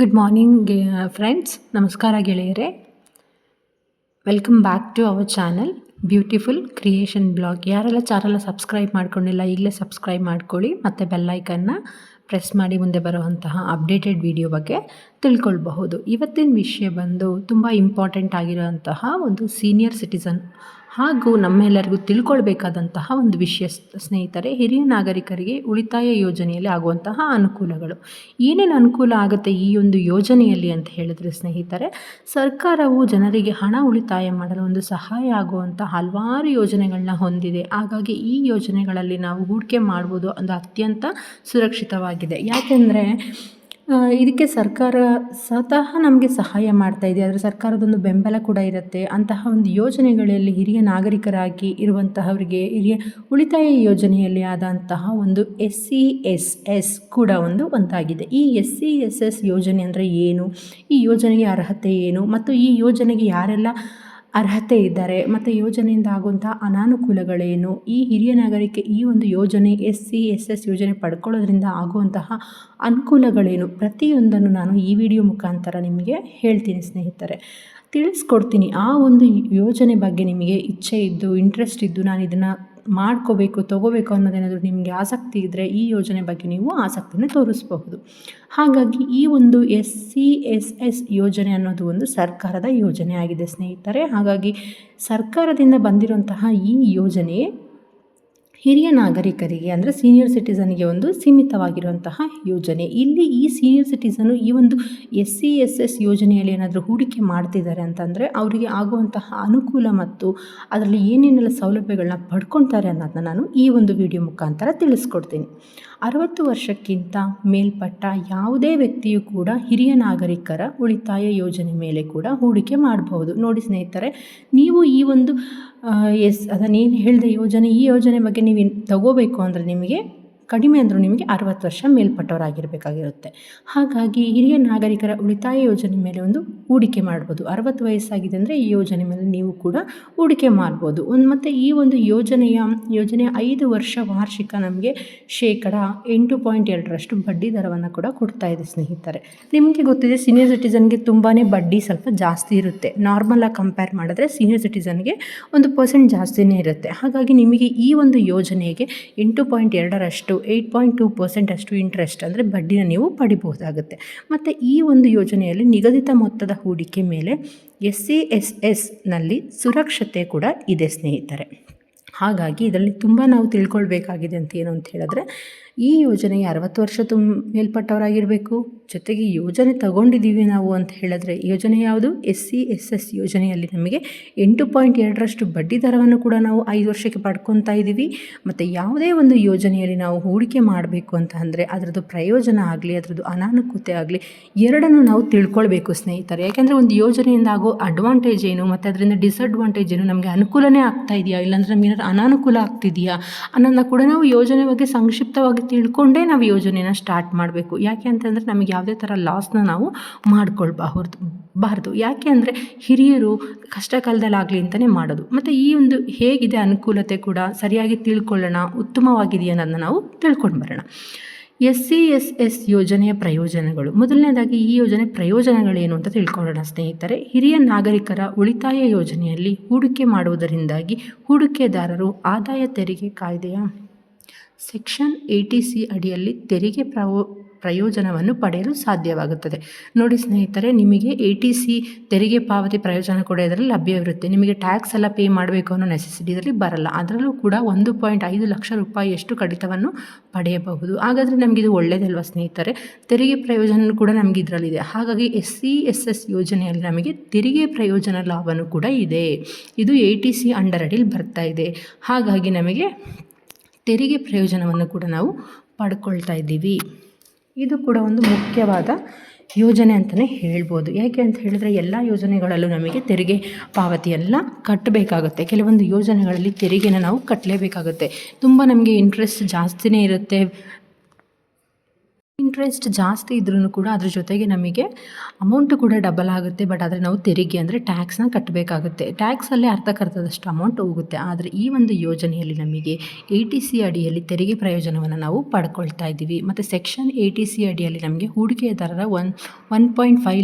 Good morning friends ನಮಸ್ಕಾರ ಗೆಳೆಯರೆ. Welcome back to our channel beautiful creation blog ಯಾರೆಲ್ಲ ಚಾನಲ್ನ ಸಬ್ಸ್ಕ್ರೈಬ್ ಮಾಡ್ಕೊಂಡಿಲ್ಲ, ಈಗಲೇ ಸಬ್ಸ್ಕ್ರೈಬ್ ಮಾಡ್ಕೊಳ್ಳಿ, ಮತ್ತು ಬೆಲ್ಲೈಕನ್ನ ಪ್ರೆಸ್ ಮಾಡಿ ಮುಂದೆ ಬರುವಂತಹ ಅಪ್ಡೇಟೆಡ್ ವಿಡಿಯೋ ಬಗ್ಗೆ ತಿಳ್ಕೊಳ್ಬಹುದು. ಇವತ್ತಿನ ವಿಷಯ ಬಂದು ತುಂಬ ಇಂಪಾರ್ಟೆಂಟ್ ಆಗಿರುವಂತಹ ಒಂದು ಸೀನಿಯರ್ ಸಿಟಿಸನ್ ಹಾಗೂ ನಮ್ಮೆಲ್ಲರಿಗೂ ತಿಳ್ಕೊಳ್ಬೇಕಾದಂತಹ ಒಂದು ವಿಷಯ ಸ್ನೇಹಿತರೆ, ಹಿರಿಯ ನಾಗರಿಕರಿಗೆ ಉಳಿತಾಯ ಯೋಜನೆಯಲ್ಲಿ ಆಗುವಂತಹ ಅನುಕೂಲಗಳು. ಏನೇನು ಅನುಕೂಲ ಆಗುತ್ತೆ ಈ ಒಂದು ಯೋಜನೆಯಲ್ಲಿ ಅಂತ ಹೇಳಿದ್ರೆ ಸ್ನೇಹಿತರೆ, ಸರ್ಕಾರವು ಜನರಿಗೆ ಹಣ ಉಳಿತಾಯ ಮಾಡಲು ಒಂದು ಸಹಾಯ ಆಗುವಂಥ ಹಲವಾರು ಯೋಜನೆಗಳನ್ನ ಹೊಂದಿದೆ. ಹಾಗಾಗಿ ಈ ಯೋಜನೆಗಳಲ್ಲಿ ನಾವು ಹೂಡಿಕೆ ಮಾಡ್ಬೋದು ಒಂದು ಅತ್ಯಂತ ಸುರಕ್ಷಿತವಾಗಿದೆ. ಯಾಕೆಂದರೆ ಇದಕ್ಕೆ ಸರ್ಕಾರ ಸ್ವತಃ ನಮಗೆ ಸಹಾಯ ಮಾಡ್ತಾ ಇದೆ. ಅದರ ಸರ್ಕಾರದೊಂದು ಬೆಂಬಲ ಕೂಡ ಇರುತ್ತೆ. ಅಂತಹ ಒಂದು ಯೋಜನೆಗಳಲ್ಲಿ ಹಿರಿಯ ನಾಗರಿಕರಾಗಿ ಇರುವಂತಹವರಿಗೆ, ಹಿರಿಯ ಉಳಿತಾಯ ಯೋಜನೆಯಲ್ಲಿ ಆದಂತಹ ಒಂದು ಎಸ್ ಸಿ ಎಸ್ ಎಸ್ ಕೂಡ ಒಂದು ಒಂದಾಗಿದೆ. ಈ ಎಸ್ ಸಿ ಎಸ್ ಎಸ್ ಯೋಜನೆ ಅಂದರೆ ಏನು? ಈ ಯೋಜನೆಗೆ ಅರ್ಹತೆ ಏನು? ಮತ್ತು ಈ ಯೋಜನೆಗೆ ಯಾರೆಲ್ಲ ಅರ್ಹತೆ ಇದ್ದಾರೆ ಮತ್ತು ಯೋಜನೆಯಿಂದ ಆಗುವಂಥ ಅನಾನುಕೂಲಗಳೇನು? ಈ ಹಿರಿಯ ನಾಗರಿಕ ಈ ಒಂದು ಯೋಜನೆ, ಎಸ್ ಸಿ, ಎಸ್ ಎಸ್ ಯೋಜನೆ ಪಡ್ಕೊಳ್ಳೋದ್ರಿಂದ ಆಗುವಂತಹ ಅನುಕೂಲಗಳೇನು? ಪ್ರತಿಯೊಂದನ್ನು ನಾನು ಈ ವಿಡಿಯೋ ಮುಖಾಂತರ ನಿಮಗೆ ಹೇಳ್ತೀನಿ ಸ್ನೇಹಿತರೆ. ತಿಳಿಸ್ಕೊಡ್ತೀನಿ. ಆ ಒಂದು ಯೋಜನೆ ಬಗ್ಗೆ ನಿಮಗೆ ಇಚ್ಛೆ ಇದ್ದು ಇಂಟ್ರೆಸ್ಟ್ ಇದ್ದು ನಾನು ಇದನ್ನು ಮಾಡ್ಕೋಬೇಕು, ತೊಗೋಬೇಕು ಅನ್ನೋದೇನಾದರೂ ನಿಮಗೆ ಆಸಕ್ತಿ ಇದ್ದರೆ ಈ ಯೋಜನೆ ಬಗ್ಗೆ ನೀವು ಆಸಕ್ತಿನ ತೋರಿಸಬಹುದು. ಹಾಗಾಗಿ ಈ ಒಂದು ಎಸ್ ಸಿ ಎಸ್ ಎಸ್ ಯೋಜನೆ ಅನ್ನೋದು ಒಂದು ಸರ್ಕಾರದ ಯೋಜನೆ ಆಗಿದೆ ಸ್ನೇಹಿತರೆ. ಹಾಗಾಗಿ ಸರ್ಕಾರದಿಂದ ಬಂದಿರುವಂತಹ ಈ ಯೋಜನೆ ಹಿರಿಯ ನಾಗರಿಕರಿಗೆ ಅಂದರೆ ಸೀನಿಯರ್ ಸಿಟಿಸನ್ಗೆ ಒಂದು ಸೀಮಿತವಾಗಿರುವಂತಹ ಯೋಜನೆ. ಇಲ್ಲಿ ಈ ಸೀನಿಯರ್ ಸಿಟಿಸನು ಈ ಒಂದು ಎಸ್ ಸಿ ಎಸ್ ಎಸ್ ಯೋಜನೆಯಲ್ಲಿ ಏನಾದರೂ ಹೂಡಿಕೆ ಮಾಡ್ತಿದ್ದಾರೆ ಅಂತಂದರೆ ಅವರಿಗೆ ಆಗುವಂತಹ ಅನುಕೂಲ ಮತ್ತು ಅದರಲ್ಲಿ ಏನೇನೆಲ್ಲ ಸೌಲಭ್ಯಗಳನ್ನ ಪಡ್ಕೊತಾರೆ ಅನ್ನೋದನ್ನ ನಾನು ಈ ಒಂದು ವಿಡಿಯೋ ಮುಖಾಂತರ ತಿಳಿಸ್ಕೊಡ್ತೀನಿ. ಅರವತ್ತು ವರ್ಷಕ್ಕಿಂತ ಮೇಲ್ಪಟ್ಟ ಯಾವುದೇ ವ್ಯಕ್ತಿಯು ಕೂಡ ಹಿರಿಯ ನಾಗರಿಕರ ಉಳಿತಾಯ ಯೋಜನೆ ಮೇಲೆ ಕೂಡ ಹೂಡಿಕೆ ಮಾಡಬಹುದು. ನೋಡಿ ಸ್ನೇಹಿತರೆ, ನೀವು ಈ ಒಂದು ಎಸ್ ಅದನ್ನೇನು ಹೇಳಿದೆ ಯೋಜನೆ, ಈ ಯೋಜನೆ ಬಗ್ಗೆ ನೀವು ತಗೋಬೇಕು ಅಂದರೆ ನಿಮಗೆ ಕಡಿಮೆ ಅಂದರೂ ನಿಮಗೆ ಅರವತ್ತು ವರ್ಷ ಮೇಲ್ಪಟ್ಟವರಾಗಿರಬೇಕಾಗಿರುತ್ತೆ. ಹಾಗಾಗಿ ಹಿರಿಯ ನಾಗರಿಕರ ಉಳಿತಾಯ ಯೋಜನೆ ಮೇಲೆ ಒಂದು ಹೂಡಿಕೆ ಮಾಡ್ಬೋದು. ಅರವತ್ತು ವಯಸ್ಸಾಗಿದೆ ಅಂದರೆ ಈ ಯೋಜನೆ ಮೇಲೆ ನೀವು ಕೂಡ ಹೂಡಿಕೆ ಮಾಡ್ಬೋದು. ಒಂದು ಮತ್ತು ಈ ಒಂದು ಯೋಜನೆಯ ಯೋಜನೆ ಐದು ವರ್ಷ ವಾರ್ಷಿಕ ನಮಗೆ ಶೇಕಡ ಎಂಟು ಪಾಯಿಂಟ್ ಎರಡರಷ್ಟು ಬಡ್ಡಿ ದರವನ್ನು ಕೂಡ ಕೊಡ್ತಾ ಇದೆ ಸ್ನೇಹಿತರೆ. ನಿಮಗೆ ಗೊತ್ತಿದೆ ಸೀನಿಯರ್ ಸಿಟಿಸನ್ಗೆ ತುಂಬಾ ಬಡ್ಡಿ ಸ್ವಲ್ಪ ಜಾಸ್ತಿ ಇರುತ್ತೆ. ನಾರ್ಮಲಾಗಿ ಕಂಪೇರ್ ಮಾಡಿದ್ರೆ ಸೀನಿಯರ್ ಸಿಟಿಸನ್ಗೆ ಒಂದು ಪರ್ಸೆಂಟ್ ಜಾಸ್ತಿನೇ ಇರುತ್ತೆ. ಹಾಗಾಗಿ ನಿಮಗೆ ಈ ಒಂದು ಯೋಜನೆಗೆ ಎಂಟು ಪಾಯಿಂಟ್ ಎರಡರಷ್ಟು ಏಯ್ಟ್ ಪಾಯಿಂಟ್ ಟೂ ಪರ್ಸೆಂಟ್ ಅಷ್ಟು ಇಂಟ್ರೆಸ್ಟ್ ಅಂದರೆ ಬಡ್ಡಿನ ನೀವು ಪಡಿಬಹುದಾಗುತ್ತೆ. ಮತ್ತು ಈ ಒಂದು ಯೋಜನೆಯಲ್ಲಿ ನಿಗದಿತ ಮೊತ್ತದ ಹೂಡಿಕೆ ಮೇಲೆ ಎಸ್ ಸಿ ಎಸ್ ಎಸ್ನಲ್ಲಿ ಸುರಕ್ಷತೆ ಕೂಡ ಇದೆ ಸ್ನೇಹಿತರೆ. ಹಾಗಾಗಿ ಇದರಲ್ಲಿ ತುಂಬ ನಾವು ತಿಳ್ಕೊಳ್ಬೇಕಾಗಿದೆ ಅಂತ ಏನು ಅಂತ ಹೇಳಿದ್ರೆ ಈ ಯೋಜನೆ ಅರವತ್ತು ವರ್ಷ ತುಂಬ ಮೇಲ್ಪಟ್ಟವರಾಗಿರಬೇಕು. ಜೊತೆಗೆ ಯೋಜನೆ ತಗೊಂಡಿದ್ದೀವಿ ನಾವು ಅಂತ ಹೇಳಿದ್ರೆ ಯೋಜನೆ ಯಾವುದು? ಎಸ್ ಸಿ ಎಸ್ ಎಸ್ ಯೋಜನೆಯಲ್ಲಿ ನಮಗೆ ಎಂಟು ಪಾಯಿಂಟ್ ಎರಡರಷ್ಟು ಬಡ್ಡಿ ದರವನ್ನು ಕೂಡ ನಾವು ಐದು ವರ್ಷಕ್ಕೆ ಪಡ್ಕೊತಾ ಇದ್ದೀವಿ. ಮತ್ತು ಯಾವುದೇ ಒಂದು ಯೋಜನೆಯಲ್ಲಿ ನಾವು ಹೂಡಿಕೆ ಮಾಡಬೇಕು ಅಂತ ಅಂದರೆ ಅದರದ್ದು ಪ್ರಯೋಜನ ಆಗಲಿ, ಅದರದ್ದು ಅನಾನುಕೂಲತೆ ಆಗಲಿ ಎರಡನ್ನು ನಾವು ತಿಳ್ಕೊಳ್ಬೇಕು ಸ್ನೇಹಿತರೆ. ಯಾಕೆಂದರೆ ಒಂದು ಯೋಜನೆಯಿಂದ ಆಗೋ ಅಡ್ವಾಂಟೇಜ್ ಏನು, ಮತ್ತು ಅದರಿಂದ ಡಿಸ್ಅಡ್ವಾಂಟೇಜ್ ಏನು ನಮಗೆ ಅನುಕೂಲನೇ ಆಗ್ತಾ ಇದೆಯಾ? ಇಲ್ಲಾಂದರೆ ನಮಗೆ ಏನಾದರೂ ಅನಾನುಕೂಲ ಆಗ್ತಿದೆಯಾ? ಅನ್ನೋದನ್ನ ಕೂಡ ನಾವು ಯೋಜನೆ ಬಗ್ಗೆ ಸಂಕ್ಷಿಪ್ತವಾಗಿ ತಿಳ್ಕೊಂಡೇ ನಾವು ಯೋಜನೆನ ಸ್ಟಾರ್ಟ್ ಮಾಡಬೇಕು. ಯಾಕೆ ಅಂತಂದರೆ ನಮಗೆ ಯಾವುದೇ ಥರ ಲಾಸ್ನ ನಾವು ಮಾಡ್ಕೊಳ್ಬಾರ್ದು, ಬಾರ್ದು. ಯಾಕೆ ಅಂದರೆ ಹಿರಿಯರು ಕಷ್ಟ ಕಾಲದಲ್ಲಾಗಲಿ ಅಂತಲೇ ಮಾಡೋದು. ಮತ್ತು ಈ ಒಂದು ಹೇಗಿದೆ ಅನುಕೂಲತೆ ಕೂಡ ಸರಿಯಾಗಿ ತಿಳ್ಕೊಳ್ಳೋಣ, ಉತ್ತಮವಾಗಿದೆಯಾ ಅನ್ನೋದನ್ನ ನಾವು ತಿಳ್ಕೊಂಡು ಬರೋಣ. ಎಸ್ ಸಿ ಎಸ್ ಎಸ್ ಯೋಜನೆಯ ಪ್ರಯೋಜನಗಳು. ಮೊದಲನೇದಾಗಿ ಈ ಯೋಜನೆ ಪ್ರಯೋಜನಗಳೇನು ಅಂತ ತಿಳ್ಕೊಳ್ಳೋಣ ಸ್ನೇಹಿತರೆ. ಹಿರಿಯ ನಾಗರಿಕರ ಉಳಿತಾಯ ಯೋಜನೆಯಲ್ಲಿ ಹೂಡಿಕೆ ಮಾಡುವುದರಿಂದಾಗಿ ಹೂಡಿಕೆದಾರರು ಆದಾಯ ತೆರಿಗೆ ಕಾಯ್ದೆಯ ಸೆಕ್ಷನ್ ಏಯ್ಟಿ ಸಿ ಅಡಿಯಲ್ಲಿ ತೆರಿಗೆ ಪ್ರವೋ, ಪ್ರಯೋಜನವನ್ನು ಪಡೆಯಲು ಸಾಧ್ಯವಾಗುತ್ತದೆ. ನೋಡಿ ಸ್ನೇಹಿತರೆ, ನಿಮಗೆ ಎ ಟಿ ಸಿ ತೆರಿಗೆ ಪಾವತಿ ಪ್ರಯೋಜನ ಕೂಡ ಇದರಲ್ಲಿ ಲಭ್ಯವಿರುತ್ತೆ. ನಿಮಗೆ ಟ್ಯಾಕ್ಸ್ ಎಲ್ಲ ಪೇ ಮಾಡಬೇಕು ಅನ್ನೋ ನೆಸೆಸಿಟಿ ಇದರಲ್ಲಿ ಬರಲ್ಲ. ಅದರಲ್ಲೂ ಕೂಡ ಒಂದು ಪಾಯಿಂಟ್ ಐದು ಲಕ್ಷ ರೂಪಾಯಿಯಷ್ಟು ಕಡಿತವನ್ನು ಪಡೆಯಬಹುದು. ಹಾಗಾದರೆ ನಮಗಿದು ಒಳ್ಳೆಯದಲ್ವ ಸ್ನೇಹಿತರೆ? ತೆರಿಗೆ ಪ್ರಯೋಜನ ಕೂಡ ನಮಗೆ ಇದರಲ್ಲಿದೆ. ಹಾಗಾಗಿ ಎಸ್ ಸಿ ಎಸ್ ಎಸ್ ಯೋಜನೆಯಲ್ಲಿ ನಮಗೆ ತೆರಿಗೆ ಪ್ರಯೋಜನ ಲಾಭನೂ ಕೂಡ ಇದೆ. ಇದು ಎ ಟಿ ಸಿ ಅಂಡರ್ ಅಡಿಯಲ್ಲಿ ಬರ್ತಾ ಇದೆ. ಹಾಗಾಗಿ ನಮಗೆ ತೆರಿಗೆ ಪ್ರಯೋಜನವನ್ನು ಕೂಡ ನಾವು ಪಡ್ಕೊಳ್ತಾ ಇದ್ದೀವಿ. ಇದು ಕೂಡ ಒಂದು ಮುಖ್ಯವಾದ ಯೋಜನೆ ಅಂತಲೇ ಹೇಳ್ಬೋದು. ಯಾಕೆ ಅಂತ ಹೇಳಿದರೆ ಎಲ್ಲ ಯೋಜನೆಗಳಲ್ಲೂ ನಮಗೆ ತೆರಿಗೆ ಪಾವತಿಯೆಲ್ಲ ಕಟ್ಟಬೇಕಾಗುತ್ತೆ. ಕೆಲವೊಂದು ಯೋಜನೆಗಳಲ್ಲಿ ತೆರಿಗೆನ ನಾವು ಕಟ್ಟಲೇಬೇಕಾಗುತ್ತೆ ತುಂಬ ನಮಗೆ ಇಂಟ್ರೆಸ್ಟ್ ಜಾಸ್ತಿನೇ ಇರುತ್ತೆ. ಇಂಟ್ರೆಸ್ಟ್ ಜಾಸ್ತಿ ಇದ್ರೂ ಕೂಡ ಅದ್ರ ಜೊತೆಗೆ ನಮಗೆ ಅಮೌಂಟ್ ಕೂಡ ಡಬಲ್ ಆಗುತ್ತೆ. ಬಟ್ ಆದರೆ ನಾವು ತೆರಿಗೆ ಅಂದರೆ ಟ್ಯಾಕ್ಸ್ನ ಕಟ್ಟಬೇಕಾಗುತ್ತೆ ಟ್ಯಾಕ್ಸಲ್ಲೇ ಅರ್ಧಕ್ಕರ್ಧದಷ್ಟು ಅಮೌಂಟ್ ಹೋಗುತ್ತೆ. ಆದರೆ ಈ ಒಂದು ಯೋಜನೆಯಲ್ಲಿ ನಮಗೆ ಎ ಟಿ ಸಿ ಅಡಿಯಲ್ಲಿ ತೆರಿಗೆ ಪ್ರಯೋಜನವನ್ನು ನಾವು ಪಡ್ಕೊಳ್ತಾ ಇದ್ದೀವಿ. ಮತ್ತು ಸೆಕ್ಷನ್ ಎ ಟಿ ಸಿ ಅಡಿಯಲ್ಲಿ ನಮಗೆ ಹೂಡಿಕೆದಾರರ one one point five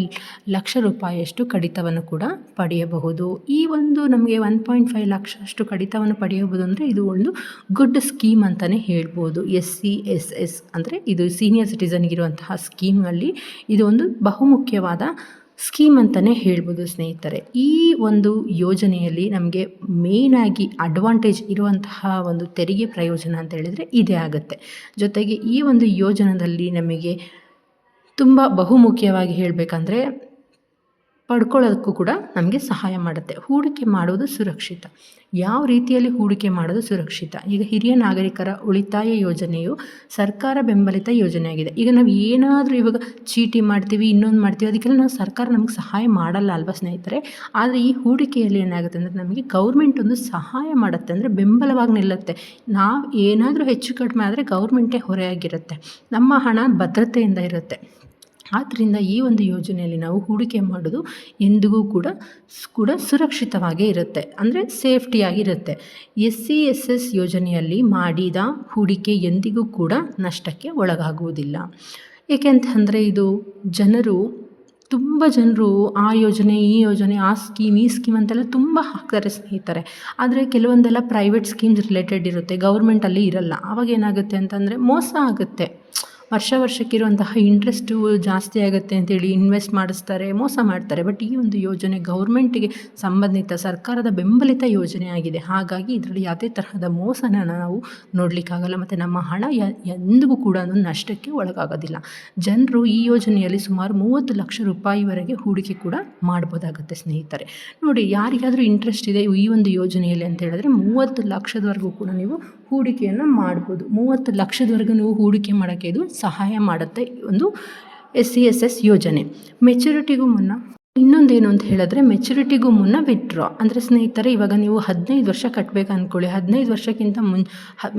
lakh ರೂಪಾಯಿಯಷ್ಟು ಕಡಿತವನ್ನು ಕೂಡ ಪಡೆಯಬಹುದು. ಈ ಒಂದು ನಮಗೆ ಒನ್ ಪಾಯಿಂಟ್ ಫೈವ್ ಲಕ್ಷಷ್ಟು ಕಡಿತವನ್ನು ಪಡೆಯಬಹುದು ಅಂದರೆ ಇದು ಒಂದು ಗುಡ್ ಸ್ಕೀಮ್ ಅಂತಲೇ ಹೇಳ್ಬೋದು. ಎಸ್ ಸಿ ಎಸ್ ಎಸ್ ಅಂದರೆ ಇದು ಸೀನಿಯರ್ ಸಿಟಿಸನ್ಗಿರುವಂತಹ ಸ್ಕೀಮಲ್ಲಿ ಇದು ಒಂದು ಬಹುಮುಖ್ಯವಾದ ಸ್ಕೀಮ್ ಅಂತಲೇ ಹೇಳ್ಬೋದು ಸ್ನೇಹಿತರೆ. ಈ ಒಂದು ಯೋಜನೆಯಲ್ಲಿ ನಮಗೆ ಮೇಯ್ನಾಗಿ ಅಡ್ವಾಂಟೇಜ್ ಇರುವಂತಹ ಒಂದು ತೆರಿಗೆ ಪ್ರಯೋಜನ ಅಂತ ಹೇಳಿದರೆ ಇದೇ ಆಗುತ್ತೆ. ಜೊತೆಗೆ ಈ ಒಂದು ಯೋಜನದಲ್ಲಿ ನಮಗೆ ತುಂಬ ಬಹುಮುಖ್ಯವಾಗಿ ಹೇಳಬೇಕಂದ್ರೆ ಪಡ್ಕೊಳ್ಳೋದಕ್ಕೂ ಕೂಡ ನಮಗೆ ಸಹಾಯ ಮಾಡುತ್ತೆ. ಹೂಡಿಕೆ ಮಾಡುವುದು ಸುರಕ್ಷಿತ. ಯಾವ ರೀತಿಯಲ್ಲಿ ಹೂಡಿಕೆ ಮಾಡೋದು ಸುರಕ್ಷಿತ? ಈಗ ಹಿರಿಯ ನಾಗರಿಕರ ಉಳಿತಾಯ ಯೋಜನೆಯು ಸರ್ಕಾರ ಬೆಂಬಲಿತ ಯೋಜನೆಯಾಗಿದೆ. ಈಗ ನಾವು ಏನಾದರೂ ಇವಾಗ ಚೀಟಿ ಮಾಡ್ತೀವಿ, ಇನ್ನೊಂದು ಮಾಡ್ತೀವಿ, ಅದಕ್ಕೆಲ್ಲ ನಾವು ಸರ್ಕಾರ ನಮಗೆ ಸಹಾಯ ಮಾಡಲ್ಲ ಅಲ್ವಾ ಸ್ನೇಹಿತರೆ? ಆದರೆ ಈ ಹೂಡಿಕೆಯಲ್ಲಿ ಏನಾಗುತ್ತೆ ಅಂದರೆ ನಮಗೆ ಗೌರ್ಮೆಂಟ್ ಒಂದು ಸಹಾಯ ಮಾಡುತ್ತೆ ಅಂದರೆ ಬೆಂಬಲವಾಗಿ ನಿಲ್ಲುತ್ತೆ. ನಾವು ಏನಾದರೂ ಹೆಚ್ಚು ಕಡಿಮೆ ಆದರೆ ಗೌರ್ಮೆಂಟೇ ಹೊರೆಯಾಗಿರುತ್ತೆ. ನಮ್ಮ ಹಣ ಭದ್ರತೆಯಿಂದ ಇರುತ್ತೆ. ಆದ್ದರಿಂದ ಈ ಒಂದು ಯೋಜನೆಯಲ್ಲಿ ನಾವು ಹೂಡಿಕೆ ಮಾಡೋದು ಎಂದಿಗೂ ಕೂಡ ಕೂಡ ಸುರಕ್ಷಿತವಾಗೇ ಇರುತ್ತೆ. ಅಂದರೆ ಸೇಫ್ಟಿಯಾಗಿರುತ್ತೆ. ಎಸ್ ಸಿ ಎಸ್ ಎಸ್ ಯೋಜನೆಯಲ್ಲಿ ಮಾಡಿದ ಹೂಡಿಕೆ ಎಂದಿಗೂ ಕೂಡ ನಷ್ಟಕ್ಕೆ ಒಳಗಾಗುವುದಿಲ್ಲ. ಏಕೆಂತಂದರೆ ಇದು ಜನರು, ತುಂಬ ಜನರು ಆ ಯೋಜನೆ, ಈ ಯೋಜನೆ, ಆ ಸ್ಕೀಮ್, ಈ ಸ್ಕೀಮ್ ಅಂತೆಲ್ಲ ತುಂಬ ಹಾಕ್ತಾರೆ ಸ್ನೇಹಿತರೆ. ಆದರೆ ಕೆಲವೊಂದೆಲ್ಲ ಪ್ರೈವೇಟ್ ಸ್ಕೀಮ್ಸ್ ರಿಲೇಟೆಡ್ ಇರುತ್ತೆ ಗೌರ್ಮೆಂಟಲ್ಲಿ ಇರಲ್ಲ. ಆವಾಗ ಏನಾಗುತ್ತೆ ಅಂತಂದರೆ ಮೋಸ ಆಗುತ್ತೆ. ವರ್ಷ ವರ್ಷಕ್ಕಿರುವಂತಹ ಇಂಟ್ರೆಸ್ಟು ಜಾಸ್ತಿ ಆಗುತ್ತೆ ಅಂತೇಳಿ ಇನ್ವೆಸ್ಟ್ ಮಾಡಿಸ್ತಾರೆ, ಮೋಸ ಮಾಡ್ತಾರೆ. ಬಟ್ ಈ ಒಂದು ಯೋಜನೆ ಗೌರ್ಮೆಂಟಿಗೆ ಸಂಬಂಧಿತ ಸರ್ಕಾರದ ಬೆಂಬಲಿತ ಯೋಜನೆ ಆಗಿದೆ. ಹಾಗಾಗಿ ಇದರಲ್ಲಿ ಯಾವುದೇ ತರಹದ ಮೋಸನ ನಾವು ನೋಡಲಿಕ್ಕಾಗಲ್ಲ. ಮತ್ತು ನಮ್ಮ ಹಣ ಎಂದಿಗೂ ಕೂಡ ನಷ್ಟಕ್ಕೆ ಒಳಗಾಗೋದಿಲ್ಲ. ಜನರು ಈ ಯೋಜನೆಯಲ್ಲಿ ಸುಮಾರು ಮೂವತ್ತು ಲಕ್ಷ ರೂಪಾಯಿವರೆಗೆ ಹೂಡಿಕೆ ಕೂಡ ಮಾಡ್ಬೋದಾಗುತ್ತೆ ಸ್ನೇಹಿತರೆ. ನೋಡಿ, ಯಾರಿಗಾದರೂ ಇಂಟ್ರೆಸ್ಟ್ ಇದೆ ಈ ಒಂದು ಯೋಜನೆಯಲ್ಲಿ ಅಂತ ಹೇಳಿದ್ರೆ ಮೂವತ್ತು ಲಕ್ಷದವರೆಗೂ ಕೂಡ ನೀವು ಹೂಡಿಕೆಯನ್ನು ಮಾಡ್ಬೋದು. ಮೂವತ್ತು ಲಕ್ಷದವರೆಗೂ ನೀವು ಹೂಡಿಕೆ ಮಾಡೋಕ್ಕೆ ಇದು ಸಹಾಯ ಮಾಡುತ್ತೆ. ಒಂದು ಎಸ್ ಸಿ ಎಸ್ ಎಸ್ ಯೋಜನೆ. ಮೆಚುರಿಟಿಗೂ ಮುನ್ನ ಇನ್ನೊಂದೇನು ಅಂತ ಹೇಳಿದ್ರೆ ಮೆಚುರಿಟಿಗೂ ಮುನ್ನ ವಿತ್ಡ್ರಾ ಅಂದರೆ ಸ್ನೇಹಿತರೆ, ಇವಾಗ ನೀವು ಹದಿನೈದು ವರ್ಷ ಕಟ್ಟಬೇಕು ಅಂದ್ಕೊಳ್ಳಿ ಹದಿನೈದು ವರ್ಷಕ್ಕಿಂತ ಮುನ್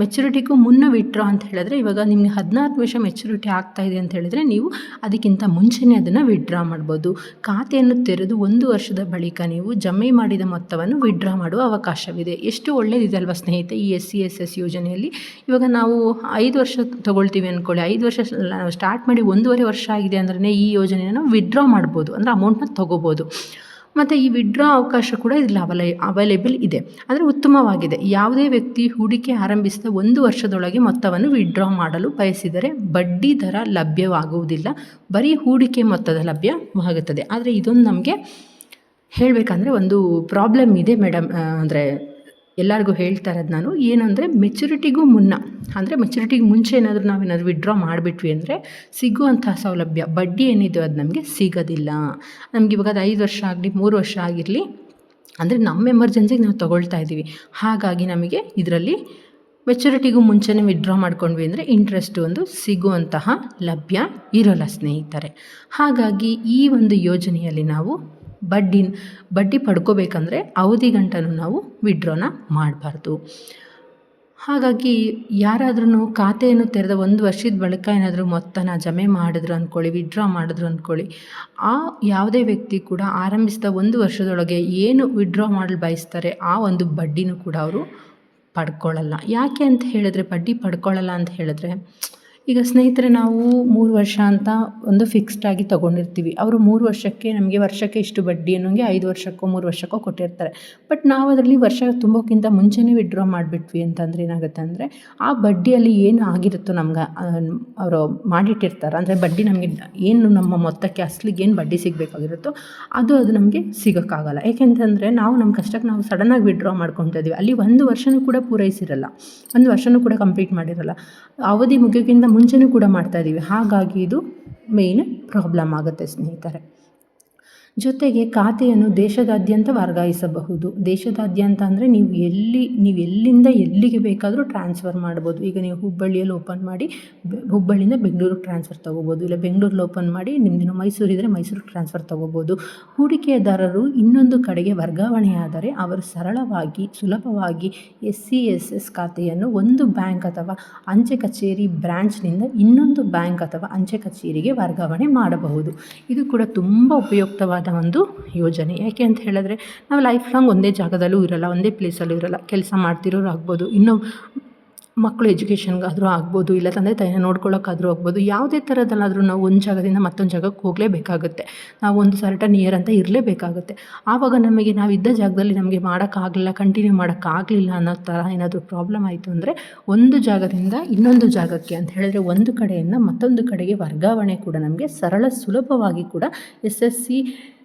ಮೆಚುರಿಟಿಗೂ ಮುನ್ನ ವಿತ್ಡ್ರಾ ಅಂತ ಹೇಳಿದ್ರೆ ಇವಾಗ ನಿಮಗೆ ಹದಿನಾಲ್ಕು ವರ್ಷ ಮೆಚುರಿಟಿ ಆಗ್ತಾ ಇದೆ ಅಂತ ಹೇಳಿದ್ರೆ ನೀವು ಅದಕ್ಕಿಂತ ಮುಂಚೆನೇ ಅದನ್ನು ವಿತ್ಡ್ರಾ ಮಾಡ್ಬೋದು. ಖಾತೆಯನ್ನು ತೆರೆದು ಒಂದು ವರ್ಷದ ಬಳಿಕ ನೀವು ಜಮೆ ಮಾಡಿದ ಮೊತ್ತವನ್ನು ವಿತ್ಡ್ರಾ ಮಾಡುವ ಅವಕಾಶವಿದೆ. ಎಷ್ಟು ಒಳ್ಳೆಯದಿದೆ ಅಲ್ವಾ ಸ್ನೇಹಿತೆ ಈ ಎಸ್ ಸಿ ಎಸ್ ಎಸ್ ಯೋಜನೆಯಲ್ಲಿ? ಇವಾಗ ನಾವು ಐದು ವರ್ಷ ತೊಗೊಳ್ತೀವಿ ಅಂದ್ಕೊಳ್ಳಿ ಐದು ವರ್ಷ ಸ್ಟಾರ್ಟ್ ಮಾಡಿ ಒಂದೂವರೆ ವರ್ಷ ಆಗಿದೆ ಅಂದ್ರೆ ಈ ಯೋಜನೆಯನ್ನು ವಿತ್ಡ್ರಾ ಮಾಡ್ಬೋದು. ಅಂದರೆ ಅಮೌಂಟ್ನ ತೊಗೋಬೋದು ಮತ್ತು ಈ ವಿಡ್ರಾ ಅವಕಾಶ ಕೂಡ ಇದರಲ್ಲಿ ಅವಲೈ ಅವೈಲೇಬಲ್ ಇದೆ. ಅಂದರೆ ಉತ್ತಮವಾಗಿದೆ. ಯಾವುದೇ ವ್ಯಕ್ತಿ ಹೂಡಿಕೆ ಆರಂಭಿಸಿದ ಒಂದು ವರ್ಷದೊಳಗೆ ಮೊತ್ತವನ್ನು ವಿಡ್ರಾ ಮಾಡಲು ಬಯಸಿದರೆ ಬಡ್ಡಿ ದರ ಲಭ್ಯವಾಗುವುದಿಲ್ಲ. ಬರೀ ಹೂಡಿಕೆ ಮೊತ್ತದ ಲಭ್ಯವಾಗುತ್ತದೆ ಆದರೆ ಇದೊಂದು ನಮಗೆ ಹೇಳಬೇಕಂದ್ರೆ ಒಂದು ಪ್ರಾಬ್ಲಮ್ ಇದೆ ಮೇಡಮ್ ಅಂದರೆ ಎಲ್ಲರಿಗೂ ಹೇಳ್ತಾ ಇರೋದು ನಾನು ಏನಂದರೆ ಮೆಚುರಿಟಿಗೂ ಮುನ್ನ, ಅಂದರೆ ಮೆಚುರಿಟಿಗೆ ಮುಂಚೆ ಏನಾದರೂ ನಾವೇನಾದರೂ ವಿಡ್ರಾ ಮಾಡಿಬಿಟ್ವಿ ಅಂದರೆ ಸಿಗುವಂಥ ಸೌಲಭ್ಯ, ಬಡ್ಡಿ ಏನಿದೆ ಅದು ನಮಗೆ ಸಿಗೋದಿಲ್ಲ. ನಮಗೆ ಇವಾಗ ಅದು ಐದು ವರ್ಷ ಆಗಲಿ, ಮೂರು ವರ್ಷ ಆಗಿರಲಿ, ಅಂದರೆ ನಮ್ಮ ಎಮರ್ಜೆನ್ಸಿಗೆ ನಾವು ತೊಗೊಳ್ತಾ ಇದ್ದೀವಿ. ಹಾಗಾಗಿ ನಮಗೆ ಇದರಲ್ಲಿ ಮೆಚುರಿಟಿಗೂ ಮುಂಚೆನೇ ವಿಡ್ರಾ ಮಾಡ್ಕೊಂಡ್ವಿ ಅಂದರೆ ಇಂಟ್ರೆಸ್ಟ್ ಒಂದು ಸಿಗುವಂತಹ ಲಭ್ಯ ಇರೋಲ್ಲ ಸ್ನೇಹಿತರೆ. ಹಾಗಾಗಿ ಈ ಒಂದು ಯೋಜನೆಯಲ್ಲಿ ನಾವು ಬಡ್ಡಿ ಬಡ್ಡಿ ಪಡ್ಕೋಬೇಕಂದ್ರೆ ಅವಧಿ ಗಂಟನೂ ನಾವು ವಿಡ್ರಾನ ಮಾಡಬಾರ್ದು. ಹಾಗಾಗಿ ಯಾರಾದ್ರೂ ಖಾತೆಯನ್ನು ತೆರೆದ ಒಂದು ವರ್ಷದ ಬಳಿಕ ಏನಾದರೂ ಮೊತ್ತನ ಜಮೆ ಮಾಡಿದ್ರು ಅಂದ್ಕೊಳ್ಳಿ ವಿಡ್ರಾ ಮಾಡಿದ್ರು ಅಂದ್ಕೊಳ್ಳಿ, ಆ ಯಾವುದೇ ವ್ಯಕ್ತಿ ಕೂಡ ಆರಂಭಿಸಿದ ಒಂದು ವರ್ಷದೊಳಗೆ ಏನು ವಿಡ್ರಾ ಮಾಡಲು ಬಯಸ್ತಾರೆ ಆ ಒಂದು ಬಡ್ಡಿನೂ ಕೂಡ ಅವರು ಪಡ್ಕೊಳ್ಳಲ್ಲ. ಯಾಕೆ ಅಂತ ಹೇಳಿದ್ರೆ, ಬಡ್ಡಿ ಪಡ್ಕೊಳ್ಳಲ್ಲ ಅಂತ ಹೇಳಿದ್ರೆ ಈಗ ಸ್ನೇಹಿತರೆ, ನಾವು ಮೂರು ವರ್ಷ ಅಂತ ಒಂದು ಫಿಕ್ಸ್ಡ್ ಆಗಿ ತೊಗೊಂಡಿರ್ತೀವಿ. ಅವರು ಮೂರು ವರ್ಷಕ್ಕೆ ನಮಗೆ ವರ್ಷಕ್ಕೆ ಇಷ್ಟು ಬಡ್ಡಿ ಅನ್ನೋಂಗೆ ಐದು ವರ್ಷಕ್ಕೋ, ಮೂರು ವರ್ಷಕ್ಕೋ ಕೊಟ್ಟಿರ್ತಾರೆ. ಬಟ್ ನಾವು ಅದರಲ್ಲಿ ವರ್ಷ ತುಂಬೋಕ್ಕಿಂತ ಮುಂಚೆನೇ ವಿಡ್ರಾ ಮಾಡಿಬಿಟ್ವಿ ಅಂತಂದರೆ ಏನಾಗುತ್ತೆ ಅಂದರೆ, ಆ ಬಡ್ಡಿಯಲ್ಲಿ ಏನು ಆಗಿರುತ್ತೋ ನಮ್ಗೆ ಅವರು ಮಾಡಿಟ್ಟಿರ್ತಾರೆ. ಅಂದರೆ ಬಡ್ಡಿ ನಮಗೆ ಏನು ನಮ್ಮ ಮೊತ್ತಕ್ಕೆ, ಅಸ್ಲಿಗೆ ಏನು ಬಡ್ಡಿ ಸಿಗಬೇಕಾಗಿರುತ್ತೋ, ಅದು ಅದು ನಮಗೆ ಸಿಗೋಕ್ಕಾಗಲ್ಲ. ಯಾಕೆಂತಂದರೆ ನಾವು ನಮ್ಮ ಕಷ್ಟಕ್ಕೆ ನಾವು ಸಡನ್ನಾಗಿ ವಿಡ್ರಾ ಮಾಡ್ಕೊತಾ ಇದ್ದೀವಿ. ಅಲ್ಲಿ ಒಂದು ವರ್ಷವೂ ಕೂಡ ಪೂರೈಸಿರಲ್ಲ. ಒಂದು ವರ್ಷವೂ ಕೂಡ ಕಂಪ್ಲೀಟ್ ಮಾಡಿರಲ್ಲ. ಅವಧಿ ಮುಗಿಯೋಕ್ಕಿಂತ ಮುಂಚೆನೂ ಕೂಡ ಮಾಡ್ತಾಯಿದ್ದೀವಿ ಹಾಗಾಗಿ ಇದು ಮೇಯ್ನ್ ಪ್ರಾಬ್ಲಮ್ ಆಗುತ್ತೆ ಸ್ನೇಹಿತರೆ. ಜೊತೆಗೆ ಖಾತೆಯನ್ನು ದೇಶದಾದ್ಯಂತ ವರ್ಗಾಯಿಸಬಹುದು. ದೇಶದಾದ್ಯಂತ ಅಂದರೆ ನೀವು ಎಲ್ಲಿ, ನೀವು ಎಲ್ಲಿಂದ ಎಲ್ಲಿಗೆ ಬೇಕಾದರೂ ಟ್ರಾನ್ಸ್ಫರ್ ಮಾಡ್ಬೋದು. ಈಗ ನೀವು ಹುಬ್ಬಳ್ಳಿಯಲ್ಲಿ ಓಪನ್ ಮಾಡಿ, ಹುಬ್ಬಳ್ಳಿಯಿಂದ ಬೆಂಗಳೂರಿಗೆ ಟ್ರಾನ್ಸ್ಫರ್ ತೊಗೋಬೋದು. ಇಲ್ಲ ಬೆಂಗಳೂರಲ್ಲಿ ಓಪನ್ ಮಾಡಿ ನಿಮ್ಮದಿನ ಮೈಸೂರು ಇದ್ದರೆ ಮೈಸೂರಿಗೆ ಟ್ರಾನ್ಸ್ಫರ್ ತೊಗೋಬೋದು. ಹೂಡಿಕೆದಾರರು ಇನ್ನೊಂದು ಕಡೆಗೆ ವರ್ಗಾವಣೆಯಾದರೆ ಅವರು ಸರಳವಾಗಿ, ಸುಲಭವಾಗಿ ಎಸ್ ಸಿ ಎಸ್ ಎಸ್ ಖಾತೆಯನ್ನು ಒಂದು ಬ್ಯಾಂಕ್ ಅಥವಾ ಅಂಚೆ ಕಚೇರಿ ಬ್ರ್ಯಾಂಚ್ನಿಂದ ಇನ್ನೊಂದು ಬ್ಯಾಂಕ್ ಅಥವಾ ಅಂಚೆ ಕಚೇರಿಗೆ ವರ್ಗಾವಣೆ ಮಾಡಬಹುದು. ಇದು ಕೂಡ ತುಂಬ ಉಪಯುಕ್ತವಾದ ಒಂದು ಯೋಜನೆ. ಯಾಕೆ ಅಂತ ಹೇಳಿದ್ರೆ, ನಾವು ಲೈಫ್ ಲಾಂಗ್ ಒಂದೇ ಜಾಗದಲ್ಲೂ ಇರಲ್ಲ, ಒಂದೇ ಪ್ಲೇಸಲ್ಲೂ ಇರಲ್ಲ. ಕೆಲಸ ಮಾಡ್ತಿರೋರು ಆಗ್ಬೋದು, ಇನ್ನೂ ಮಕ್ಕಳು ಎಜುಕೇಷನ್ಗಾದರೂ ಆಗ್ಬೋದು, ಇಲ್ಲ ತಂದೆ ತಾಯಿನ ನೋಡ್ಕೊಳ್ಳೋಕ್ಕಾದರೂ ಆಗ್ಬೋದು, ಯಾವುದೇ ಥರದಲ್ಲಾದರೂ ನಾವು ಒಂದು ಜಾಗದಿಂದ ಮತ್ತೊಂದು ಜಾಗಕ್ಕೆ ಹೋಗಲೇಬೇಕಾಗುತ್ತೆ. ನಾವು ಒಂದು ಸರ್ಟನ್ ಇಯರ್ ಅಂತ ಇರಲೇಬೇಕಾಗುತ್ತೆ. ಆವಾಗ ನಮಗೆ ನಾವು ಇದ್ದ ಜಾಗದಲ್ಲಿ ನಮಗೆ ಮಾಡೋಕ್ಕಾಗಲಿಲ್ಲ ಕಂಟಿನ್ಯೂ ಮಾಡೋಕ್ಕಾಗಲಿಲ್ಲ ಅನ್ನೋ ಥರ ಏನಾದರೂ ಪ್ರಾಬ್ಲಮ್ ಆಯಿತು ಅಂದರೆ, ಒಂದು ಜಾಗದಿಂದ ಇನ್ನೊಂದು ಜಾಗಕ್ಕೆ ಅಂತ ಹೇಳಿದ್ರೆ ಒಂದು ಕಡೆಯಿಂದ ಮತ್ತೊಂದು ಕಡೆಗೆ ವರ್ಗಾವಣೆ ಕೂಡ ನಮಗೆ ಸರಳ ಸುಲಭವಾಗಿ ಕೂಡ S S C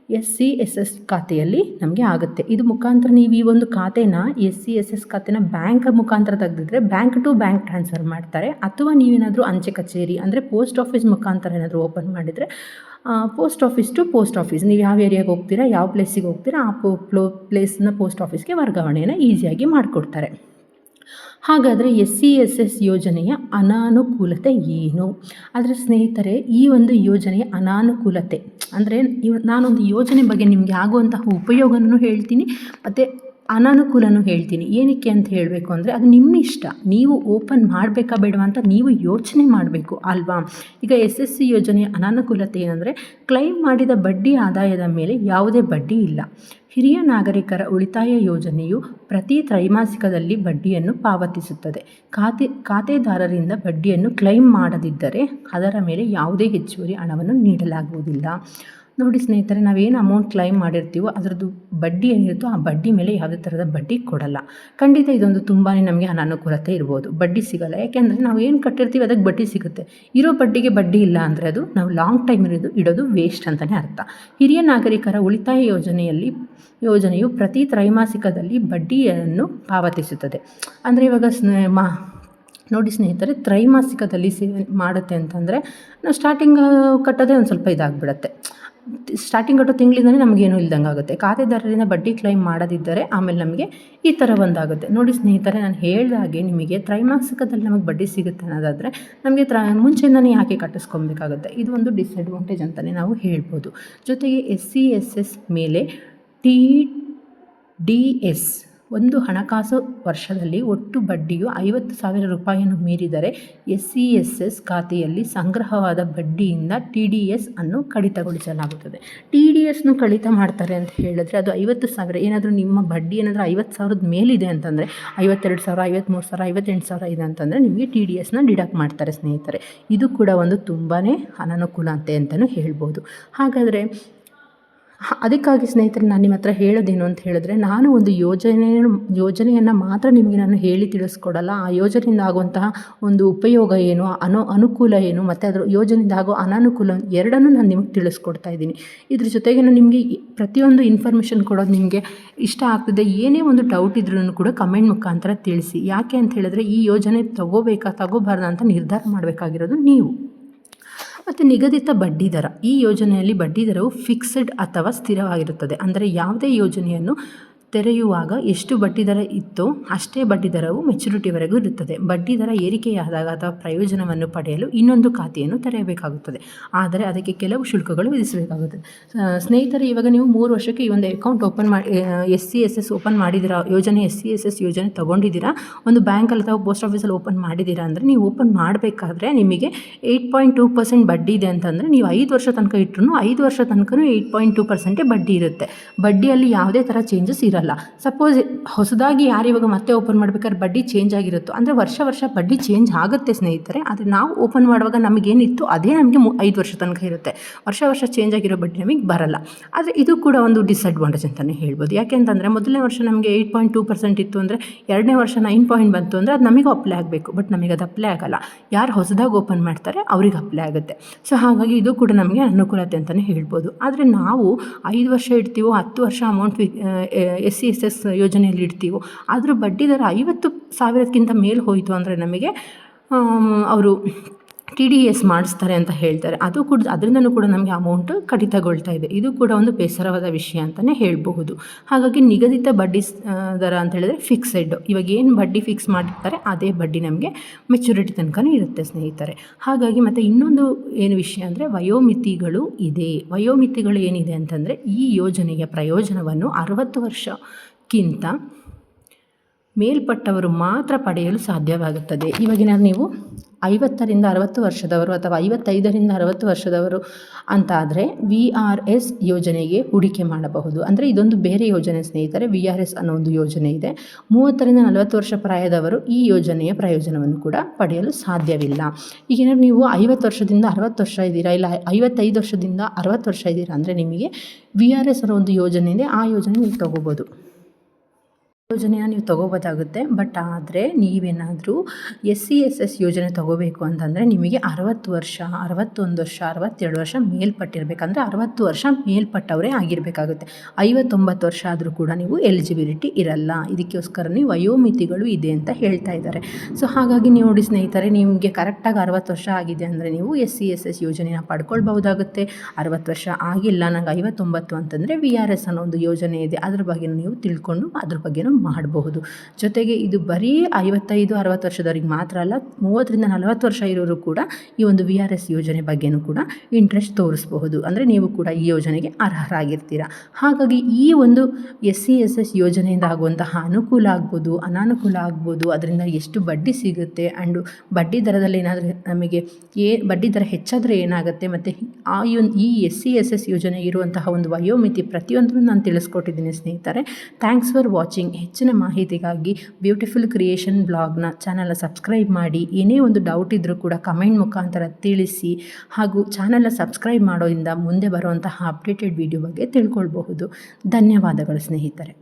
S C S S ಖಾತೆಯಲ್ಲಿ ನಮಗೆ ಆಗುತ್ತೆ. ಇದು ಮುಖಾಂತರ ನೀವು ಈ ಒಂದು ಖಾತೆನ ಎಸ್ ಸಿ ಎಸ್ ಎಸ್ ಖಾತೆನ ಬ್ಯಾಂಕ್ ಮುಖಾಂತರ ತೆಗೆದಿದ್ರೆ ಬ್ಯಾಂಕ್ ಟು ಬ್ಯಾಂಕ್ ಟ್ರಾನ್ಸ್ಫರ್ ಮಾಡ್ತಾರೆ. ಅಥವಾ ನೀವೇನಾದರೂ ಅಂಚೆ ಕಚೇರಿ ಅಂದರೆ ಪೋಸ್ಟ್ ಆಫೀಸ್ ಮುಖಾಂತರ ಏನಾದರೂ ಓಪನ್ ಮಾಡಿದರೆ post office to post office. ನೀವು ಯಾವ ಏರಿಯಾಗೆ ಹೋಗ್ತೀರಾ, ಯಾವ ಪ್ಲೇಸಿಗೆ ಹೋಗ್ತೀರಾ, ಆ ಪ್ಲೇಸ್ನ ಪೋಸ್ಟ್ ಆಫೀಸ್ಗೆ ವರ್ಗಾವಣೆಯನ್ನು ಈಸಿಯಾಗಿ ಮಾಡಿಕೊಡ್ತಾರೆ. ಹಾಗಾದರೆ ಎಸ್ ಸಿ ಎಸ್ ಎಸ್ ಯೋಜನೆಯ ಅನಾನುಕೂಲತೆ ಏನು? ಆದರೆ ಸ್ನೇಹಿತರೆ, ಈ ಒಂದು ಯೋಜನೆಯ ಅನಾನುಕೂಲತೆ, ಅಂದರೆ ಇವ ನಾನೊಂದು ಯೋಜನೆ ಬಗ್ಗೆ ನಿಮಗೆ ಆಗುವಂತಹ ಉಪಯೋಗನೂ ಹೇಳ್ತೀನಿ, ಮತ್ತು ಅನಾನುಕೂಲನೂ ಹೇಳ್ತೀನಿ. ಏನಕ್ಕೆ ಅಂತ ಹೇಳಬೇಕು ಅಂದರೆ, ಅದು ನಿಮ್ಮ ಇಷ್ಟ ನೀವು ಓಪನ್ ಮಾಡಬೇಕಾ ಬೇಡವಾ ಅಂತ ನೀವು ಯೋಚನೆ ಮಾಡಬೇಕು, ಅಲ್ವಾ? ಈಗ ಎಸ್ ಎಸ್ ಸಿ ಯೋಜನೆಯ ಅನಾನುಕೂಲತೆ ಏನಂದರೆ, ಕ್ಲೈಮ್ ಮಾಡಿದ ಬಡ್ಡಿ ಆದಾಯದ ಮೇಲೆ ಯಾವುದೇ ಬಡ್ಡಿ ಇಲ್ಲ. ಹಿರಿಯ ನಾಗರಿಕರ ಉಳಿತಾಯ ಯೋಜನೆಯು ಪ್ರತಿ ತ್ರೈಮಾಸಿಕದಲ್ಲಿ ಬಡ್ಡಿಯನ್ನು ಪಾವತಿಸುತ್ತದೆ. ಖಾತೆ, ಖಾತೆದಾರರಿಂದ ಬಡ್ಡಿಯನ್ನು ಕ್ಲೈಮ್ ಮಾಡದಿದ್ದರೆ ಅದರ ಮೇಲೆ ಯಾವುದೇ ಹೆಚ್ಚುವರಿ ಹಣವನ್ನು ನೀಡಲಾಗುವುದಿಲ್ಲ. ನೋಡಿ ಸ್ನೇಹಿತರೆ, ನಾವೇನು ಅಮೌಂಟ್ ಕ್ಲೈಮ್ ಮಾಡಿರ್ತೀವೋ ಅದರದ್ದು ಬಡ್ಡಿ ಏನಿರುತ್ತೋ ಆ ಬಡ್ಡಿ ಮೇಲೆ ಯಾವುದೇ ಥರದ ಬಡ್ಡಿ ಕೊಡಲ್ಲ. ಖಂಡಿತ ಇದೊಂದು ತುಂಬಾ ನಮಗೆ ಅನಾನುಕೂಲತೆ ಇರ್ಬೋದು. ಬಡ್ಡಿ ಸಿಗಲ್ಲ. ಯಾಕೆಂದರೆ ನಾವು ಏನು ಕಟ್ಟಿರ್ತೀವಿ ಅದಕ್ಕೆ ಬಡ್ಡಿ ಸಿಗುತ್ತೆ. ಇರೋ ಬಡ್ಡಿಗೆ ಬಡ್ಡಿ ಇಲ್ಲ ಅಂದರೆ ಅದು ನಾವು ಲಾಂಗ್ ಟೈಮ್ ಇರೋದು ಇಡೋದು ವೇಸ್ಟ್ ಅಂತಲೇ ಅರ್ಥ. ಹಿರಿಯ ನಾಗರಿಕರ ಉಳಿತಾಯ ಯೋಜನೆಯಲ್ಲಿ, ಯೋಜನೆಯು ಪ್ರತಿ ತ್ರೈಮಾಸಿಕದಲ್ಲಿ ಬಡ್ಡಿಯನ್ನು ಪಾವತಿಸುತ್ತದೆ. ಅಂದರೆ ಇವಾಗ ಸ್ನೇ, ಮಾ, ನೋಡಿ ಸ್ನೇಹಿತರೆ, ತ್ರೈಮಾಸಿಕದಲ್ಲಿ ಸೇವೆ ಮಾಡುತ್ತೆ ಅಂತಂದರೆ, ನಾವು ಸ್ಟಾರ್ಟಿಂಗ್ ಕಟ್ಟೋದೇ ಒಂದು ಸ್ವಲ್ಪ ಇದಾಗ್ಬಿಡುತ್ತೆ. ಸ್ಟಾರ್ಟಿಂಗ್ ಕಟ್ಟೋ ತಿಂಗಳಿಂದಲೇ ನಮಗೇನು ಇಲ್ದಂಗೆ ಆಗುತ್ತೆ ಖಾತೆದಾರರಿಂದ ಬಡ್ಡಿ ಕ್ಲೈಮ್ ಮಾಡದಿದ್ದರೆ ಆಮೇಲೆ ನಮಗೆ ಈ ಥರ ಒಂದಾಗುತ್ತೆ. ನೋಡಿ ಸ್ನೇಹಿತರೆ, ನಾನು ಹೇಳಿದ ಹಾಗೆ ನಿಮಗೆ ತ್ರೈಮಾಸಿಕದಲ್ಲಿ ನಮಗೆ ಬಡ್ಡಿ ಸಿಗುತ್ತೆ ಅನ್ನೋದಾದರೆ ನಮಗೆ ತ್ರ, ಮುಂಚೆಯಿಂದನೇ ಯಾಕೆ ಕಟ್ಟಿಸ್ಕೊಬೇಕಾಗುತ್ತೆ ಇದು ಒಂದು ಡಿಸ್ಅಡ್ವಾಂಟೇಜ್ ಅಂತಲೇ ನಾವು ಹೇಳ್ಬೋದು. ಜೊತೆಗೆ ಎಸ್ ಸಿ ಎಸ್ ಎಸ್ ಮೇಲೆ ಟಿ ಡಿ ಎಸ್ ಒಂದು ಹಣಕಾಸು ವರ್ಷದಲ್ಲಿ ಒಟ್ಟು ಬಡ್ಡಿಯು ಐವತ್ತು ಸಾವಿರ ರೂಪಾಯಿಯನ್ನು ಮೀರಿದರೆ ಎಸ್ ಸಿ ಎಸ್ ಎಸ್ ಖಾತೆಯಲ್ಲಿ ಸಂಗ್ರಹವಾದ ಬಡ್ಡಿಯಿಂದ ಟಿ ಡಿ ಎಸ್ ಅನ್ನು ಕಡಿತಗೊಳಿಸಲಾಗುತ್ತದೆ. ಟಿ ಡಿ ಎಸ್ನು ಕಡಿತ ಮಾಡ್ತಾರೆ ಅಂತ ಹೇಳಿದ್ರೆ ಅದು ಐವತ್ತು ಸಾವಿರ, ಏನಾದರೂ ನಿಮ್ಮ ಬಡ್ಡಿ ಏನಾದರೂ ಐವತ್ತು ಸಾವಿರದ ಮೇಲಿದೆ ಅಂತಂದರೆ, ಐವತ್ತೆರಡು ಸಾವಿರ ಐವತ್ತ್ಮೂರು ಸಾವಿರ, ಐವತ್ತೆಂಟು ಸಾವಿರ ಇದೆ ಅಂತಂದರೆ ನಿಮಗೆ ಟಿ ಡಿ ಎಸ್ನ ಡಿಡಕ್ಟ್ ಮಾಡ್ತಾರೆ ಸ್ನೇಹಿತರೆ. ಇದು ಕೂಡ ಒಂದು ತುಂಬಾ ಅನನುಕೂಲತೆ ಅಂತಲೂ ಹೇಳ್ಬೋದು. ಹಾಗಾದರೆ ಅದಕ್ಕಾಗಿ ಸ್ನೇಹಿತರೆ ನಾನು ನಿಮ್ಮ ಹತ್ರ ಹೇಳೋದೇನು ಅಂತ ಹೇಳಿದ್ರೆ, ನಾನು ಒಂದು ಯೋಜನೆ, ಯೋಜನೆಯನ್ನು ಮಾತ್ರ ನಿಮಗೆ ನಾನು ಹೇಳಿ ತಿಳಿಸ್ಕೊಡಲ್ಲ. ಆ ಯೋಜನೆಯಿಂದ ಆಗುವಂತಹ ಒಂದು ಉಪಯೋಗ ಏನು, ಅನು, ಅನುಕೂಲ ಏನು, ಮತ್ತು ಅದರ ಯೋಜನೆಯಿಂದ ಆಗೋ ಅನಾನುಕೂಲ ಎರಡನ್ನೂ ನಾನು ನಿಮಗೆ ತಿಳಿಸ್ಕೊಡ್ತಾ ಇದ್ದೀನಿ. ಇದ್ರ ಜೊತೆಗೆ ನಿಮಗೆ ಪ್ರತಿಯೊಂದು ಇನ್ಫಾರ್ಮೇಷನ್ ಕೊಡೋದು ನಿಮಗೆ ಇಷ್ಟ ಆಗ್ತದೆ. ಏನೇ ಒಂದು ಡೌಟ್ ಇದ್ರೂ ಕೂಡ ಕಮೆಂಟ್ ಮುಖಾಂತರ ತಿಳಿಸಿ. ಯಾಕೆ ಅಂತ ಹೇಳಿದ್ರೆ, ಈ ಯೋಜನೆ ತಗೋಬೇಕಾ, ತಗೋಬಾರ್ದಾ ಅಂತ ನಿರ್ಧಾರ ಮಾಡಬೇಕಾಗಿರೋದು ನೀವು. ಮತ್ತು ನಿಗದಿತ ಬಡ್ಡಿ ದರ. ಈ ಯೋಜನೆಯಲ್ಲಿ ಬಡ್ಡಿ ದರವು ಫಿಕ್ಸ್ಡ್ ಅಥವಾ ಸ್ಥಿರವಾಗಿರುತ್ತದೆ. ಅಂದರೆ ಯಾವುದೇ ಯೋಜನೆಯನ್ನು ತೆರೆಯುವಾಗ ಎಷ್ಟು ಬಡ್ಡಿ ದರ ಇತ್ತೋ ಅಷ್ಟೇ ಬಡ್ಡಿ ದರವು ಮೆಚುರಿಟಿವರೆಗೂ ಇರುತ್ತದೆ. ಬಡ್ಡಿ ದರ ಏರಿಕೆಯಾದಾಗ ಅಥವಾ ಪ್ರಯೋಜನವನ್ನು ಪಡೆಯಲು ಇನ್ನೊಂದು ಖಾತೆಯನ್ನು ತೆರೆಯಬೇಕಾಗುತ್ತದೆ. ಆದರೆ ಅದಕ್ಕೆ ಕೆಲವು ಶುಲ್ಕಗಳು ವಿಧಿಸಬೇಕಾಗುತ್ತದೆ. ಸ್ನೇಹಿತರೆ, ಇವಾಗ ನೀವು ಮೂರು ವರ್ಷಕ್ಕೆ ಈ ಒಂದು ಅಕೌಂಟ್ ಓಪನ್ ಮಾಡಿ S C S S open ಮಾಡಿದ್ದೀರಾ? ಯೋಜನೆ ಎಸ್ ಸಿ ಎಸ್ ಎಸ್ ಯೋಜನೆ ತೊಗೊಂಡಿದ್ದೀರಾ? ಒಂದು ಬ್ಯಾಂಕಲ್ಲಿ ಅಥವಾ ಪೋಸ್ಟ್ ಆಫೀಸಲ್ಲಿ ಓಪನ್ ಮಾಡಿದ್ದೀರಾ ಅಂದರೆ ನೀವು ಓಪನ್ ಮಾಡಬೇಕಾದ್ರೆ ನಿಮಗೆ ಏಯ್ಟ್ ಪಾಯಿಂಟ್ ಟೂ ಪರ್ಸೆಂಟ್ ಬಡ್ಡಿ ಇದೆ ಅಂತಂದರೆ ನೀವು ಐದು ವರ್ಷ ತನಕ ಇಟ್ಟರು ಐದು ವರ್ಷ ತನಕ ಏಯ್ಟ್ ಪಾಯಿಂಟ್ ಟೂ ಪರ್ಸೆಂಟೇ ಬಡ್ಡಿ ಇರುತ್ತೆ. ಬಡ್ಡಿಯಲ್ಲಿ ಯಾವುದೇ ಥರ ಚೇಂಜಸ್ ಇರಲ್ಲ. ಸಪೋಸ್ ಹೊಸದಾಗಿ ಯಾರು ಇವಾಗ ಮತ್ತೆ ಓಪನ್ ಮಾಡ್ಬೇಕಾದ್ರೆ ಬಡ್ಡಿ ಚೇಂಜ್ ಆಗಿರುತ್ತೋ, ಅಂದರೆ ವರ್ಷ ವರ್ಷ ಬಡ್ಡಿ ಚೇಂಜ್ ಆಗುತ್ತೆ ಸ್ನೇಹಿತರೆ, ಆದರೆ ನಾವು ಓಪನ್ ಮಾಡುವಾಗ ನಮಗೇನಿತ್ತು ಅದೇ ನಮಗೆ ಮು ಐದು ವರ್ಷ ತನಕ ಇರುತ್ತೆ. ವರ್ಷ ವರ್ಷ ಚೇಂಜ್ ಆಗಿರೋ ಬಡ್ಡಿ ನಮಗೆ ಬರಲ್ಲ. ಆದರೆ ಇದು ಕೂಡ ಒಂದು ಡಿಸ್ಅಡ್ವಾಂಟೇಜ್ ಅಂತಲೇ ಹೇಳ್ಬೋದು. ಯಾಕೆಂತಂದರೆ ಮೊದಲನೇ ವರ್ಷ ನಮಗೆ ಏಯ್ಟ್ ಪಾಯಿಂಟ್ ಟೂ ಪರ್ಸೆಂಟ್ ಇತ್ತು ಅಂದರೆ, ಎರಡನೇ ವರ್ಷ ನೈನ್ ಪಾಯಿಂಟ್ ಬಂತು ಅಂದರೆ ಅದು ನಮಗೆ ಅಪ್ಲೈ ಆಗಬೇಕು. ಬಟ್ ನಮಗೆ ಅದು ಅಪ್ಲೈ ಆಗಲ್ಲ. ಯಾರು ಹೊಸದಾಗಿ ಓಪನ್ ಮಾಡ್ತಾರೆ, ಅವ್ರಿಗೆ ಅಪ್ಲೈ ಆಗುತ್ತೆ. ಸೊ ಹಾಗಾಗಿ ಇದು ಕೂಡ ನಮಗೆ ಅನುಕೂಲತೆ ಅಂತಲೇ ಹೇಳ್ಬೋದು. ಆದರೆ ನಾವು ಐದು ವರ್ಷ ಇಡ್ತೀವೋ, ಹತ್ತು ವರ್ಷ amount S C, S S ಯೋಜನೆಯಲ್ಲಿ ಇಡ್ತೀವೋ. ಆದರೂ ಬಡ್ಡಿ ದರ ಐವತ್ತು ಸಾವಿರಕ್ಕಿಂತ ಮೇಲೆ ಹೋಯಿತು ಅಂದರೆ ನಮಗೆ ಅವರು ಟಿ ಡಿ ಎಸ್ ಮಾಡಿಸ್ತಾರೆ ಅಂತ ಹೇಳ್ತಾರೆ. ಅದು ಕೂಡ ಅದರಿಂದನೂ ಕೂಡ ನಮಗೆ ಅಮೌಂಟ್ ಕಡಿತಗೊಳ್ತಾ ಇದೆ. ಇದು ಕೂಡ ಒಂದು ಬೇಸರವಾದ ವಿಷಯ ಅಂತಲೇ ಹೇಳಬಹುದು. ಹಾಗಾಗಿ ನಿಗದಿತ ಬಡ್ಡಿ ದರ ಅಂತ ಹೇಳಿದ್ರೆ ಫಿಕ್ಸೆಡ್ ಇವಾಗ ಏನು ಬಡ್ಡಿ ಫಿಕ್ಸ್ ಮಾಡಿರ್ತಾರೆ ಅದೇ ಬಡ್ಡಿ ನಮಗೆ ಮೆಚುರಿಟಿ ತನಕನೂ ಇರುತ್ತೆ ಸ್ನೇಹಿತರೆ. ಹಾಗಾಗಿ ಮತ್ತು ಇನ್ನೊಂದು ಏನು ವಿಷಯ ಅಂದರೆ ವಯೋಮಿತಿಗಳು ಇದೆ. ವಯೋಮಿತಿಗಳು ಏನಿದೆ ಅಂತಂದರೆ ಈ ಯೋಜನೆಯ ಪ್ರಯೋಜನವನ್ನು ಅರವತ್ತು ವರ್ಷಕ್ಕಿಂತ ಮೇಲ್ಪಟ್ಟವರು ಮಾತ್ರ ಪಡೆಯಲು ಸಾಧ್ಯವಾಗುತ್ತದೆ. ಇವಾಗಿನ ನೀವು ಐವತ್ತರಿಂದ ಅರವತ್ತು ವರ್ಷದವರು ಅಥವಾ ಐವತ್ತೈದರಿಂದ ಅರವತ್ತು ವರ್ಷದವರು ಅಂತಾದರೆ ವಿ ಆರ್ ಎಸ್ ಯೋಜನೆಗೆ ಹೂಡಿಕೆ ಮಾಡಬಹುದು. ಅಂದರೆ ಇದೊಂದು ಬೇರೆ ಯೋಜನೆ ಸ್ನೇಹಿತರೆ, ವಿ ಆರ್ ಎಸ್ ಅನ್ನೋ ಒಂದು ಯೋಜನೆ ಇದೆ. ಮೂವತ್ತರಿಂದ ನಲವತ್ತು ವರ್ಷ ಪ್ರಾಯದವರು ಈ ಯೋಜನೆಯ ಪ್ರಯೋಜನವನ್ನು ಕೂಡ ಪಡೆಯಲು ಸಾಧ್ಯವಿಲ್ಲ. ಈಗೇನಾದ್ರು ನೀವು ಐವತ್ತು ವರ್ಷದಿಂದ ಅರವತ್ತು ವರ್ಷ ಇದ್ದೀರಾ, ಇಲ್ಲ ಐವತ್ತೈದು ವರ್ಷದಿಂದ ಅರವತ್ತು ವರ್ಷ ಇದ್ದೀರಾ ಅಂದರೆ ನಿಮಗೆ ವಿ ಆರ್ ಎಸ್ ಅನ್ನೋ ಒಂದು ಯೋಜನೆ ಇದೆ ಆ ಯೋಜನೆ ನೀವು ತೊಗೋಬೋದು. ಯೋಜನೆನ ನೀವು ತಗೋಬೋದಾಗುತ್ತೆ. ಬಟ್ ಆದರೆ ನೀವೇನಾದರೂ ಎಸ್ ಸಿ ಎಸ್ ಎಸ್ ಯೋಜನೆ ತಗೋಬೇಕು ಅಂತಂದರೆ ನಿಮಗೆ ಅರವತ್ತು ವರ್ಷ, ಅರವತ್ತೊಂದು ವರ್ಷ, ಅರವತ್ತೆರಡು ವರ್ಷ ಮೇಲ್ಪಟ್ಟಿರಬೇಕಂದ್ರೆ ಅರವತ್ತು ವರ್ಷ ಮೇಲ್ಪಟ್ಟವರೇ ಆಗಿರಬೇಕಾಗುತ್ತೆ. ಐವತ್ತೊಂಬತ್ತು ವರ್ಷ ಆದರೂ ಕೂಡ ನೀವು ಎಲಿಜಿಬಿಲಿಟಿ ಇರಲ್ಲ. ಇದಕ್ಕೋಸ್ಕರ ನೀವು ವಯೋಮಿತಿಗಳು ಇದೆ ಅಂತ ಹೇಳ್ತಾ ಇದ್ದಾರೆ. ಸೊ ಹಾಗಾಗಿ ನೀವು ನೋಡಿ ಸ್ನೇಹಿತರೆ, ನಿಮಗೆ ಕರೆಕ್ಟಾಗಿ ಅರವತ್ತು ವರ್ಷ ಆಗಿದೆ ಅಂದರೆ ನೀವು ಎಸ್ ಸಿ ಎಸ್ ಎಸ್ ಯೋಜನೆನ ಪಡ್ಕೊಳ್ಬಹುದಾಗುತ್ತೆ. ಅರವತ್ತು ವರ್ಷ ಆಗಿಲ್ಲ ನಂಗೆ ಐವತ್ತೊಂಬತ್ತು ಅಂತಂದರೆ ವಿ ಆರ್ ಎಸ್ ಅನ್ನೋ ಒಂದು ಯೋಜನೆ ಇದೆ. ಅದ್ರ ಬಗ್ಗೆ ನೀವು ತಿಳ್ಕೊಂಡು ಅದ್ರ ಬಗ್ಗೆನೂ ಮಾಡಬಹುದು. ಜೊತೆಗೆ ಇದು ಬರೀ ಐವತ್ತೈದು, ಅರವತ್ತು ವರ್ಷದವ್ರಿಗೆ ಮಾತ್ರ ಅಲ್ಲ, ಮೂವತ್ತರಿಂದ ನಲವತ್ತು ವರ್ಷ ಇರೋರು ಕೂಡ ಈ ಒಂದು ವಿ ಆರ್ ಎಸ್ ಯೋಜನೆ ಬಗ್ಗೆನೂ ಕೂಡ ಇಂಟ್ರೆಸ್ಟ್ ತೋರಿಸಬಹುದು. ಅಂದರೆ ನೀವು ಕೂಡ ಈ ಯೋಜನೆಗೆ ಅರ್ಹರಾಗಿರ್ತೀರ. ಹಾಗಾಗಿ ಈ ಒಂದು ಎಸ್ ಸಿ ಎಸ್ ಎಸ್ ಯೋಜನೆಯಿಂದ ಆಗುವಂತಹ ಅನುಕೂಲ ಆಗ್ಬೋದು, ಅನಾನುಕೂಲ ಆಗ್ಬೋದು, ಅದರಿಂದ ಎಷ್ಟು ಬಡ್ಡಿ ಸಿಗುತ್ತೆ ಆ್ಯಂಡು ಬಡ್ಡಿ ದರದಲ್ಲಿ ಏನಾದರೂ ನಮಗೆ ಏ, ಬಡ್ಡಿ ದರ ಹೆಚ್ಚಾದರೆ ಏನಾಗುತ್ತೆ ಮತ್ತು ಆ ಈ ಎಸ್ ಸಿ ಎಸ್ ಎಸ್ ಯೋಜನೆ ಇರುವಂತಹ ಒಂದು ವಯೋಮಿತಿ ಪ್ರತಿಯೊಂದನ್ನು ನಾನು ತಿಳಿಸ್ಕೊಟ್ಟಿದ್ದೀನಿ ಸ್ನೇಹಿತರೆ. ಥ್ಯಾಂಕ್ಸ್ ಫಾರ್ ವಾಚಿಂಗ್ ಹೆಚ್ಚಿನ ಮಾಹಿತಿಗಾಗಿ ಬ್ಯೂಟಿಫುಲ್ ಕ್ರಿಯೇಷನ್ ಬ್ಲಾಗ್ನ ಚಾನಲ್ನ ಸಬ್ಸ್ಕ್ರೈಬ್ ಮಾಡಿ. ಏನೇ ಒಂದು ಡೌಟ್ ಇದ್ದರೂ ಕೂಡ ಕಮೆಂಟ್ ಮುಖಾಂತರ ತಿಳಿಸಿ ಹಾಗೂ ಚಾನಲ್ನ ಸಬ್ಸ್ಕ್ರೈಬ್ ಮಾಡೋದ್ರಿಂದ ಮುಂದೆ ಬರುವಂತಹ ಅಪ್ಡೇಟೆಡ್ ವಿಡಿಯೋ ಬಗ್ಗೆ ತಿಳ್ಕೊಳ್ಬಹುದು. ಧನ್ಯವಾದಗಳು ಸ್ನೇಹಿತರೆ.